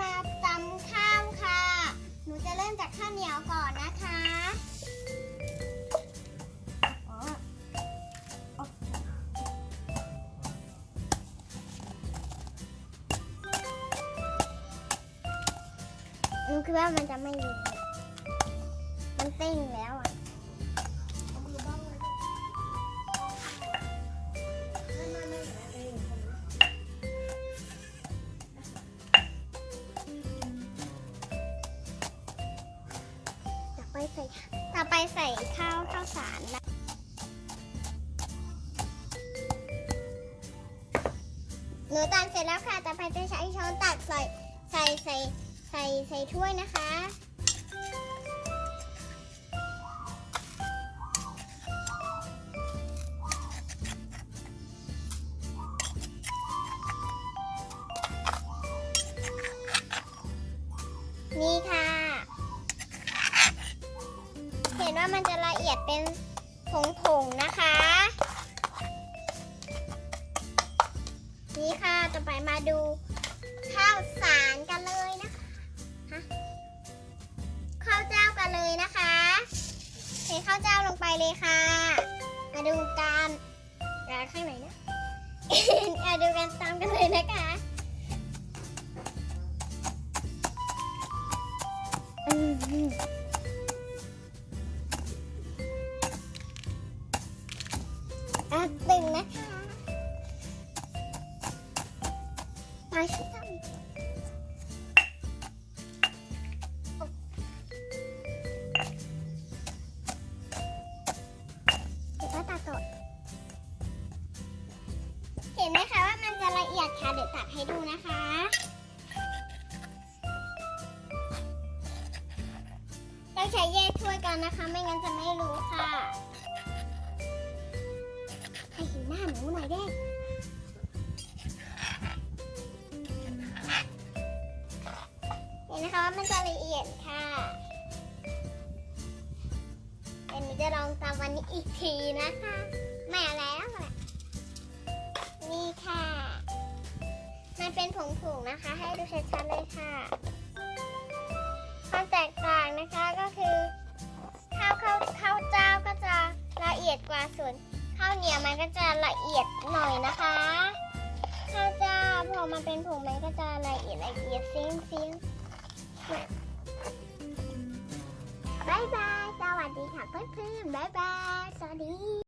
มาตำข้าวค่ะ หนูจะเริ่มจากข้าวเหนียวก่อนนะคะหนูคิดว่ามันจะไม่ดี ใส่ต่อไปใส่ข้าวข้าวสารนะหนูตามเสร็จแล้วค่ะต่อไปจะใช้ช้อนตักใส่ใส่ใส่ใส่ใส่ถ้วยนะคะนี่ค่ะ มันจะละเอียดเป็นผงๆนะคะ นี่ค่ะต่อไปมาดูข้าวสารกันเลยนะคะข้าวเจ้ากันเลยนะคะเทข้าวเจ้าลงไปเลยค่ะ มาดูกันร้านข้างไหนนะมาดูกันตามกันเลยนะคะอืม อะตึงนะคะไปช่วยทำเดี๋ยวตัดต่อเห็นไหมคะว่ามันจะละเอียดค่ะ เดี๋ยวตัดให้ดูนะคะต้องใช้แยกถ้วยกันนะคะ ไม่งั้นจะไม่รู้ค่ะ นหน้าหนูหน่อยได้เห็นนะคะว่ามันจะละเอียดค่ะเดี๋ยวหนูจะลองตามวันนี้อีกทีนะคะไม่เอาแล้วแหละนี่ค่ะ มันเป็นผงๆนะคะ ให้ดูชัดๆเลยค่ะ ความแตกต่างนะคะก็คือข้าวข้าวข้าวเจ้าก็จะละเอียดกว่าส่วน ข้าวเหนียวมันก็จะละเอียดหน่อยนะคะข้าวเจ้าพอมาเป็นผงมันก็จะละเอียดละเอียดเสียงเสียงบายบาย สวัสดีค่ะเพื่อนๆบายบาย สวัสดี